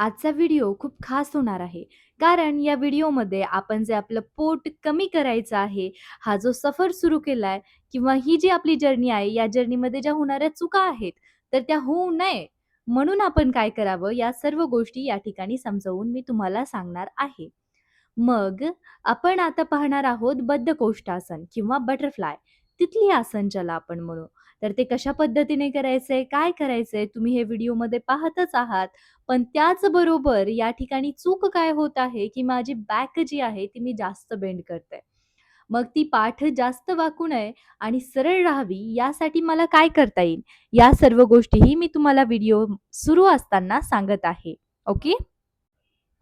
आजचा व्हिडिओ खूप खास होणार आहे. कारण या व्हिडिओमध्ये आपण जे आपलं पोट कमी करायचं आहे, हा जो सफर सुरू केलाय किंवा ही जी आपली जर्नी आहे, या जर्नीमध्ये ज्या होणाऱ्या चुका आहेत, तर त्या होऊ नये म्हणून आपण काय करावं, या सर्व गोष्टी या ठिकाणी समजावून मी तुम्हाला सांगणार आहे. मग आपण आता पाहणार आहोत बद्धकोष्ठासन किंवा बटरफ्लाय. तिथली आसन ज्याला आपण म्हणू. तर ते कशा पद्धतीने करायचंय, काय करायचंय, तुम्ही हे व्हिडिओमध्ये पाहतच आहात. पण त्याचबरोबर या ठिकाणी चूक काय होत आहे, की माझी बॅक जी आहे ती मी जास्त बेंड करते. मग ती पाठ जास्त वाकू नये आणि सरळ राहावी यासाठी मला काय करता येईल, या सर्व गोष्टीही मी तुम्हाला व्हिडिओ सुरू असताना सांगत आहे. ओके.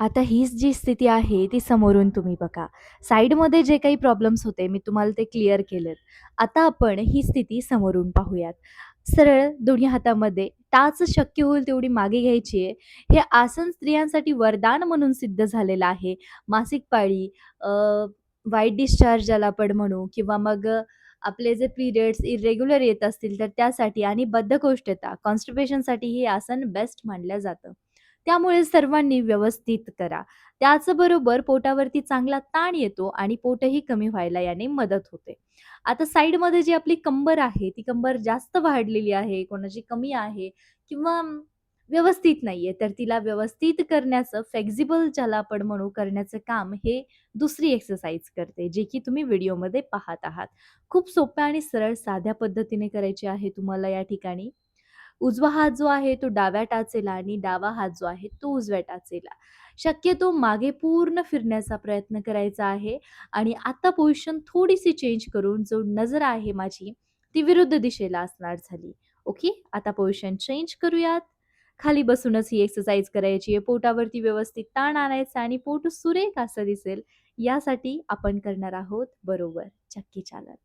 आता हीच जी स्थिती आहे ती समोरून तुम्ही बघा. साइडमध्ये जे काही प्रॉब्लेम्स होते मी तुम्हाला ते क्लिअर केलेत. आता आपण ही स्थिती समोरून पाहूयात. सरळ दोन्ही हातामध्ये टाच शक्य होईल तेवढी मागे घ्यायची आहे. हे आसन स्त्रियांसाठी वरदान म्हणून सिद्ध झालेलं आहे. मासिक पाळी, अ, व्हाईट डिस्चार्ज ज्याला आपण म्हणू किंवा मग अ, आपले जे पिरियड्स इरेग्युलर येत असतील तर त्यासाठी आणि बद्धकोष्ठता, कॉन्स्टिपेशनसाठी हे आसन बेस्ट मानलं जातं. त्यामुळे सर्वांनी व्यवस्थित करा. त्याचबरोबर पोटावरती चांगला ताण येतो आणि पोटही कमी व्हायला याने मदत होते. आता साईडमध्ये जी आपली कंबर आहे, ती कंबर जास्त वाढलेली आहे, कोणाची कमी आहे किंवा व्यवस्थित नाहीये, तर तिला व्यवस्थित करण्याचं फ्लेक्झिबल ज्याला आपण म्हणू करण्याचं काम हे दुसरी एक्सरसाइज करते, जे की तुम्ही व्हिडिओमध्ये पाहत आहात. खूप सोप्या आणि सरळ साध्या पद्धतीने करायची आहे तुम्हाला या ठिकाणी. उजवा हात जो आहे तो डाव्या टाचेला आणि डावा हात जो आहे तो उजव्या टाचेला. शक्यतो मागे पूर्ण फिरण्याचा प्रयत्न करायचा आहे आणि आता पोझिशन थोडीशी चेंज करून जो नजर आहे माझी ती विरुद्ध दिशेला असणार झाली. ओके. आता पोझिशन चेंज करूयात. खाली बसूनच ही एक्सरसाइज करायची आहे. पोटावरती व्यवस्थित ताण आणायचा आणि पोट सुरेख असं दिसेल यासाठी आपण करणार आहोत बरोबर चक्की चालत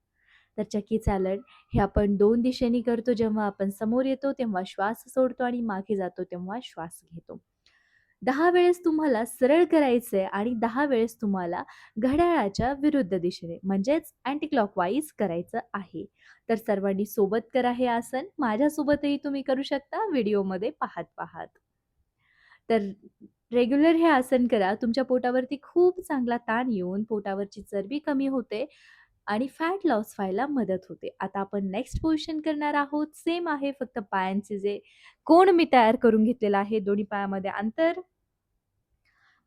तर चक्की चालन हे आपण दोन दिशेने करतो. जेव्हा आपण समोर येतो तेव्हा श्वास सोडतो आणि मागे जातो तेव्हा श्वास घेतो. दहा वेळेस तुम्हाला सरळ करायचंय आणि दहा वेळेस तुम्हाला घड्याळाच्या विरुद्ध दिशेने म्हणजेच अँटी क्लॉकवाईज करायचं आहे. तर सर्वांनी सोबत करा हे आसन. माझ्यासोबतही तुम्ही करू शकता व्हिडिओमध्ये पाहत-पाहत. तर रेग्युलर हे आसन करा. तुमच्या पोटावरती खूप चांगला ताण येऊन पोटावरची चरबी कमी होते आणि फॅट लॉस व्हायला मदत होते. आता आपण नेक्स्ट पोझिशन करणार आहोत. सेम आहे फक्त पायांचे जे कोण मी तयार करून घेतलेला आहे. दोन्ही पायामध्ये अंतर.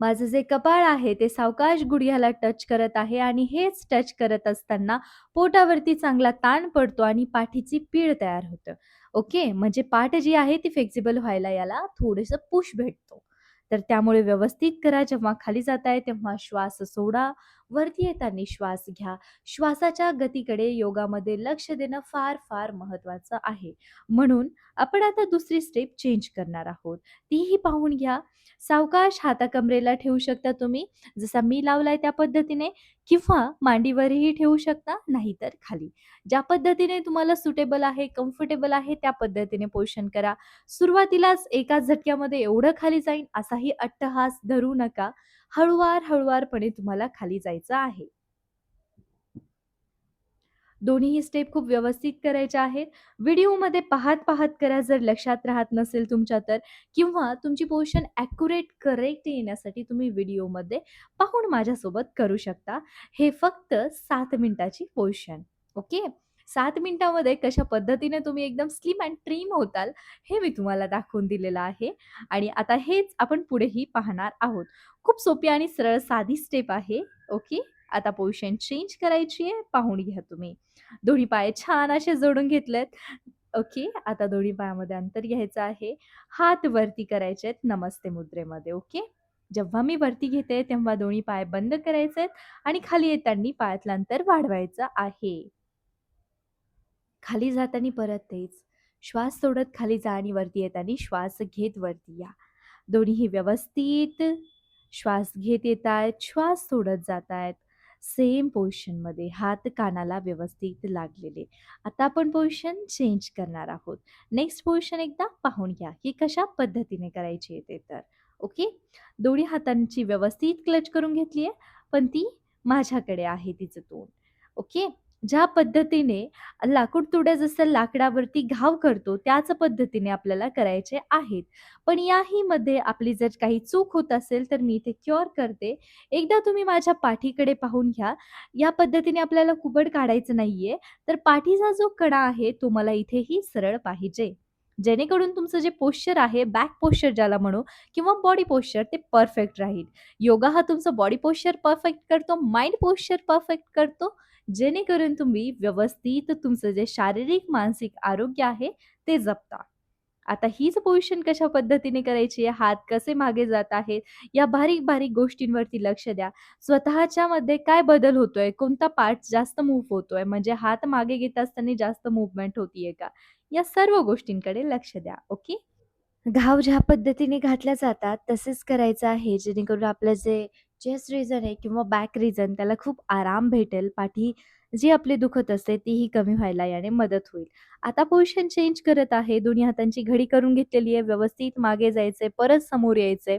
माझं जे कपाळ आहे ते सावकाश गुडघ्याला टच करत आहे आणि हेच टच करत असताना पोटावरती चांगला ताण पडतो आणि पाठीची पीळ तयार होतं. ओके. म्हणजे पाठ जी आहे ती फ्लेक्झिबल व्हायला याला थोडंसं पुश भेटतो. तर त्यामुळे व्यवस्थित करा. जेव्हा खाली जाताय तेव्हा श्वास सोडा. वरती येताना श्वास घ्या. श्वासाच्या गतीकडे योगामध्ये लक्ष देणं फार-फार महत्त्वाचं आहे. म्हणून आपण आता दुसरी स्टेप चेंज करणार आहोत. तीही पाहून घ्या. सावकाश हाताकमरेला ठेवू शकता तुम्ही, जसा मी लावलाय त्या पद्धतीने किंवा मांडीवरही ठेवू शकता, नाहीतर खाली. ज्या पद्धतीने तुम्हाला सुटेबल आहे, कम्फर्टेबल आहे त्या पद्धतीने पोषण करा. सुरुवातीलाच एकाच झटक्यामध्ये एवढं खाली जाईन असाही अट्टहास धरू नका. हळूवार, हळूवारपणे तुम्हाला खाली जायचं आहे. दोन्हीही स्टेप खूप व्यवस्थित करायच्या आहेत. व्हिडिओमध्ये पाहत-पाहत करा जर लक्षात राहत नसेल तुमच्या तर किंवा तुमची पोझिशन ॲक्युरेट करेक्ट येण्यासाठी तुम्ही व्हिडिओमध्ये पाहून माझ्यासोबत करू शकता. हे फक्त सात मिनिटाची पोझिशन. ओके. सात मिनिटामध्ये कशा पद्धतीने तुम्ही एकदम स्लिम अँड ट्रीम होताल, हे मी तुम्हाला दाखवून दिलेलं आहे आणि आता हेच आपण पुढेही पाहणार आहोत. खूप सोपी आणि सरळ साधी स्टेप आहे. ओके. आता पोझिशन चेंज करायची आहे. पाहून घ्या तुम्ही. दोन्ही पाय छान असे जोडून घेतलेत. ओके. आता दोन्ही पायामध्ये अंतर घ्यायचं आहे. हात वरती करायचे आहेत नमस्ते मुद्रेमध्ये. ओके. जेव्हा मी वरती घेते तेव्हा दोन्ही पाय बंद करायचे आहेत आणि खाली येताना पायातलं अंतर वाढवायचं आहे. खाली जाताना परत तेच. श्वास सोडत खाली जा आणि वरती येताना श्वास घेत वरती या. दोन्हीही व्यवस्थित श्वास घेत येत आहेत श्वास सोडत जात आहेत सेम पोझिशनमध्ये हात कानाला व्यवस्थित लागलेले. आता आपण पोझिशन चेंज करणार आहोत. नेक्स्ट पोझिशन एकदा पाहून घ्या, की कशा पद्धतीने करायची आहे ते तर. ओके. दोन्ही हातांची व्यवस्थित क्लच करून घेतली आहे, पण ती माझ्याकडे आहे तिचं तोंड. ओके. ज्या पद्धतीने लाकूड तुड्या जसं लाकडावरती घाव करतो, त्याच पद्धतीने आपल्याला करायचे आहेत. पण याही मध्ये आपली जर काही चूक होत असेल, तर मी इथे क्युअर करते. एकदा तुम्ही माझ्या पाठीकडे पाहून घ्या. या पद्धतीने आपल्याला कुबड काढायचं नाहीये. तर पाठीचा जो कडा आहे, तो मला इथेही सरळ पाहिजे. जेणेकरून तुमचं जे पोश्चर आहे, बॅक पोश्चर ज्याला म्हणू किंवा बॉडी पोश्चर ते परफेक्ट राहील. योगा हा तुमचं बॉडी पोश्चर परफेक्ट करतो, माइंड पोश्चर परफेक्ट करतो. जेणेकरून तुम्ही व्यवस्थित तुमचं जे शारीरिक, मानसिक आरोग्य आहे ते जपता. आता हीच पोझिशन कशा पद्धतीने करायची आहे, हात कसे मागे जात आहेत, या बारीक-बारीक गोष्टींवरती लक्ष द्या. स्वतःच्यामध्ये काय बदल होतोय, कोणता पार्ट जास्त मूव्ह होतोय, म्हणजे हात मागे घेत असताना जास्त मूव्हमेंट होतीये का? या सर्व गोष्टींकडे लक्ष द्या. ओके. घाव ज्या पद्धतीने घातल्या जातात तसेच करायचं आहे, जेणेकरून आपलं जे चेस्ट रिजन आहे किंवा बॅक रिजन त्याला खूप आराम भेटेल. पाठी जी आपली दुखत असते तीही कमी व्हायला याने मदत होईल. आता पोझिशन चेंज करत आहे. दोन्ही हातांची घडी करून घेतलेली आहे. व्यवस्थित मागे जायचंय, परत समोर यायचंय.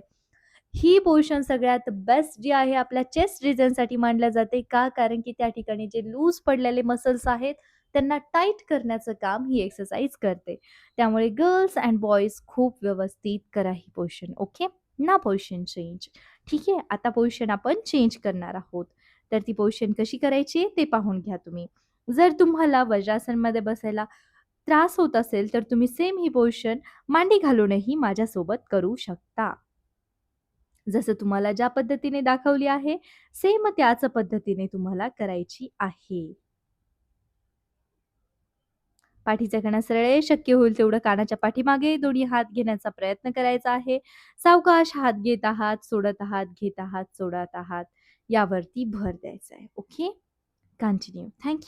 ही पोझिशन सगळ्यात बेस्ट जी आहे आपल्या चेस्ट रिजनसाठी मानल्या जाते. का? कारण की त्या ठिकाणी जे लूज पडलेले मसल्स आहेत, त्यांना टाईट करण्याचं काम ही एक्सरसाइज करते. त्यामुळे गर्ल्स एंड बॉयज खूप व्यवस्थित करा ही पोझिशन. ओके. ना पोझिशन चेंज. ठीक आहे. आता पोझिशन आपण चेंज करणार आहोत. तर ती पोझिशन कशी करायची ते पाहून घ्या तुम्ही. जर तुम्हाला वज्रासनमध्ये बसायला त्रास होत असेल, तर तुम्ही सेम ही पोझिशन मांडी घालूनही माझ्यासोबत करू शकता. जसं तुम्हाला ज्या पद्धतीने दाखवली आहे, सेम त्याच पद्धतीने तुम्हाला करायची आहे. पाठीचा कणा सरळ आहे. शक्य होईल तेवढं कानाच्या पाठीमागे दोन्ही हात घेण्याचा प्रयत्न करायचा आहे. सावकाश हात घेत आहात, सोडत आहात, घेत आहात, सोडत आहात. यावरती भर द्यायचा आहे. ओके. कंटिन्यू. थँक्यू